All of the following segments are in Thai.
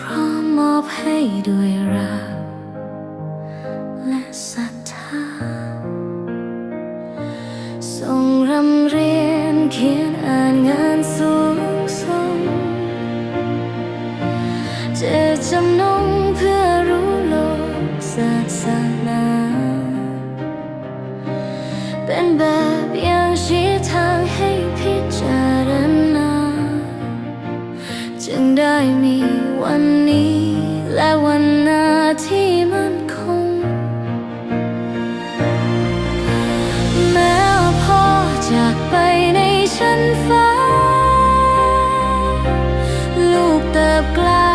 พร้อมมอบให้ด้วยรักและศรัทธาทรงรำเรียนเขียนอ่านงานสูงส่งจตจำนงเพื่อรู้โลกศาสนาเป็นแบบ ชั้นฟ้า ลูกเติบกล้า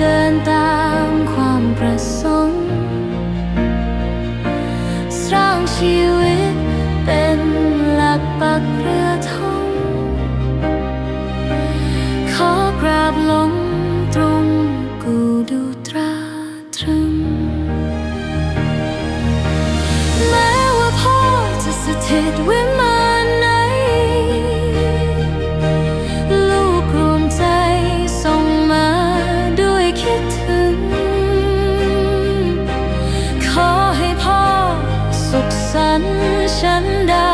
เดินตามความประสงค์ สร้างชีวิตเป็นหลักปักเรือธงขอกราบลงตรงกูดูตราตรึง แม้ว่าพ่อจะสถิตวิ ฉันได้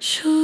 树